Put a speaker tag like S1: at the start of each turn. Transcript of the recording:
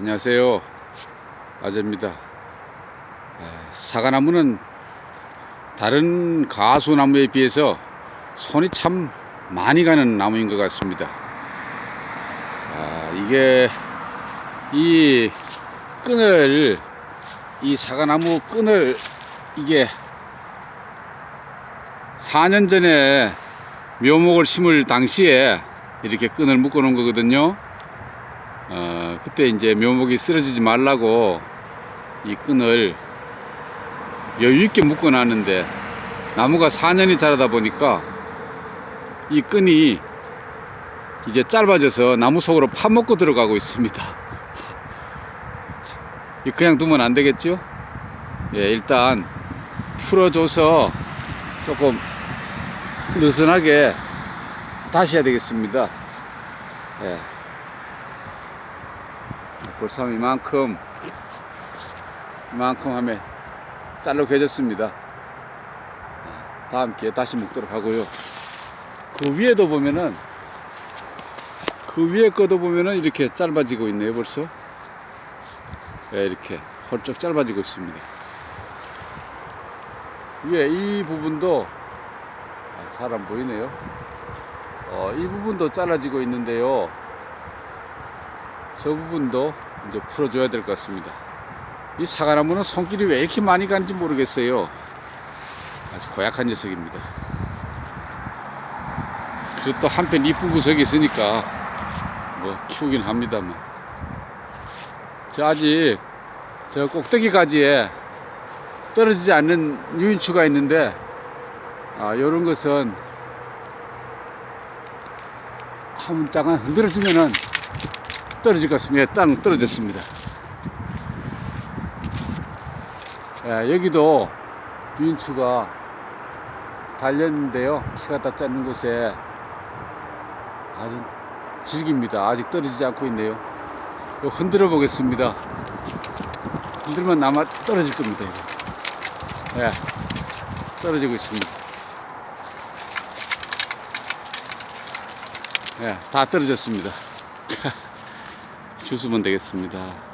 S1: 안녕하세요. 아재입니다. 에, 사과나무는 다른 가수나무에 비해서 손이 참 많이 가는 나무인 것 같습니다. 아, 이게 이 끈을 이 사과나무 끈을 이게 4년 전에 묘목을 심을 당시에 이렇게 끈을 묶어 놓은 거거든요. 어, 그때 이제 묘목이 쓰러지지 말라고 이 끈을 여유 있게 묶어 놨는데 나무가 4년이 자라다 보니까 이 끈이 이제 짧아져서 나무 속으로 파먹고 들어가고 있습니다. 이 그냥 두면 안 되겠죠? 예, 일단 풀어줘서 조금 느슨하게 다시 해야 되겠습니다. 예. 벌써 이만큼 이만큼 하면 잘로 개졌습니다. 다음 기회에 다시 묶도록 하고요. 그 위에도 보면은 그 위에 거도 보면은 이렇게 짧아지고 있네요 벌써. 예, 이렇게 헐쩍 짧아지고 있습니다. 위에 이 부분도 아, 잘안 보이네요. 어, 이 부분도 잘라지고 있는데요. 저 부분도 이제 풀어줘야 될 것 같습니다. 이 사과나무는 손길이 왜 이렇게 많이 가는지 모르겠어요. 아주 고약한 녀석입니다. 그래도 또 한편 이쁜 구석이 있으니까 뭐 키우긴 합니다만. 저 아직 저 꼭대기 가지에 떨어지지 않는 유인추가 있는데 아, 요런 것은 한번 잠깐 흔들어주면은 떨어질 것 같습니다. 예, 땅 떨어졌습니다. 예, 여기도 유인추가 달렸는데요. 키가 다 짧는 곳에 아주 질깁니다. 아직 떨어지지 않고 있네요. 흔들어 보겠습니다. 흔들면 아마 떨어질 겁니다. 이거. 예, 떨어지고 있습니다. 예, 다 떨어졌습니다. 주스면 되겠습니다.